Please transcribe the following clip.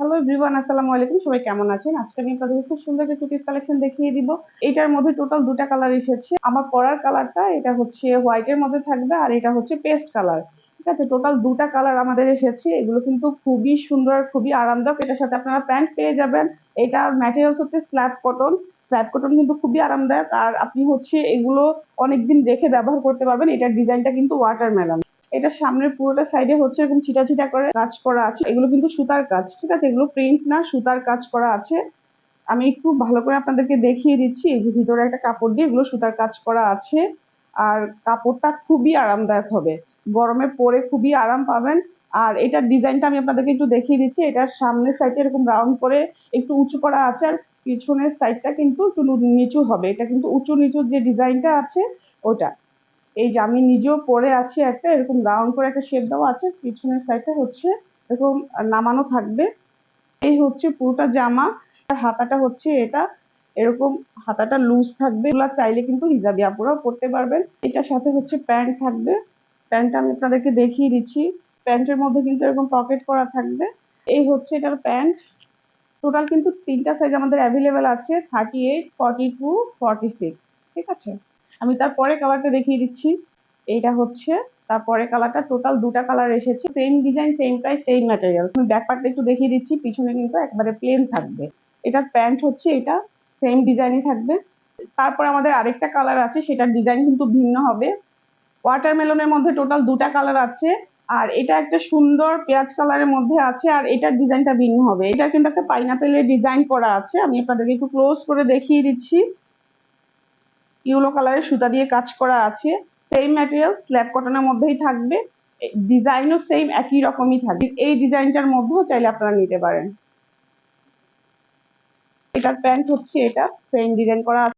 Hello everyone আসসালামু আলাইকুম। সবাই কেমন আছেন? আজকে আমি আপনাদের খুব সুন্দর একটা টু কালেকশন দেখিয়ে দিব। এটার মধ্যে টোটাল দুটা কালার এসেছে। আমার পরার কালারটা এটা হচ্ছে হোয়াইটের মধ্যে থাকবে আর এটা হচ্ছে পেস্ট কালার ঠিক আছে টোটাল দুটা কালার আমাদের এসেছে। এগুলো কিন্তু খুবই সুন্দর খুবই আরামদায়ক। এটার সাথে আপনারা প্যান্ট পেয়ে যাবেন। এটার ম্যাটেরিয়ালস হচ্ছে স্ল্যাব কটন স্ল্যাব কটন কিন্তু খুবই আরামদায়ক। আর আপনি হচ্ছে এগুলো অনেকদিন রেখে ব্যবহার করতে পারবেন। এটার ডিজাইনটা কিন্তু ওয়াটারমেলন এটা সামনের পুরোটা সাইডে হচ্ছে এরকম ছিটা ছিটা করে কাজ করা আছে। এগুলো কিন্তু সুতার কাজ, ঠিক আছে? এগুলো প্রিন্ট না, সুতার কাজ করা আছে। আমি একটু ভালো করে আপনাদেরকে দেখিয়ে দিচ্ছি। এই যে ভিতরে একটা কাপড় দিয়ে এগুলো সুতার কাজ করা আছে। আর কাপড়টা খুবই আরামদায়ক হবে। গরমে পরে খুবই আরাম পাবেন। আর এটার ডিজাইনটা আমি আপনাদেরকে একটু দেখিয়ে দিচ্ছি। এটার সামনের সাইডে এরকম রাউন্ড করে একটু উঁচু করা আছে। আর পিছনের সাইডটা কিন্তু একটু নিচু হবে। এটা কিন্তু উঁচু নিচু যে ডিজাইনটা আছে, ওটা। এই যে আমি নিজেও পরে আছি একটা এরকম রাউন্ড করে একটা শেপ দেওয়া আছে, পিছনের সাইডে হচ্ছে এরকম নামানো থাকবে। এই হচ্ছে পুরোটা জামা, আর হাতাটা হচ্ছে এটা। এরকম হাতাটা লুজ থাকবে। এগুলা চাইলে কিন্তু হিজাবি আপুরাও পরতে পারবেন। এটার সাথে হচ্ছে প্যান্ট থাকবে। প্যান্টটা আমি আপনাদেরকে দেখিয়ে দিচ্ছি। প্যান্টের মধ্যে কিন্তু এরকম পকেট করা থাকবে। এই হচ্ছে এটার প্যান্ট। টোটাল কিন্তু তিনটা সাইজ আমাদের অ্যাভেলেবেল আছে thirty eight forty two forty six ঠিক আছে? আমি তারপরে কালারটা দেখিয়ে দিচ্ছি। এইটা হচ্ছে তারপরে কালারটা টোটাল দুটা কালার এসেছে। Same design same price same materials আমি ব্যাক পার্টটা একটু দেখিয়ে দিচ্ছি, পিছনে কিন্তু একবারে প্লেন থাকবে। এটার প্যান্ট হচ্ছে এটা সেম ডিজাইনই থাকবে। তারপর আমাদের আরেকটা কালার আছে, সেটার ডিজাইন কিন্তু ভিন্ন হবে। ওয়াটারমেলনের মধ্যে টোটাল দুটা কালার আছে, আর এটা একটা সুন্দর পেঁয়াজ কালারের মধ্যে আছে, আর এটার ডিজাইনটা ভিন্ন হবে। এটা কিন্তু একটা পাইনাপেলের ডিজাইন করা আছে। আমি আপনাদেরকে একটু ক্লোজ করে দেখিয়ে দিচ্ছি। ইউলো কালারের সুতা দিয়ে কাজ করা আছে। সেম ম্যাটেরিয়াল স্ল্যাব কটনের মধ্যেই থাকবে। ডিজাইনও সেম একই রকমই থাকবে। এই ডিজাইনটার মধ্যেও চাইলে আপনারা নিতে পারেন। এটার প্যান্ট হচ্ছে এটা সেম ডিজাইন করা আছে।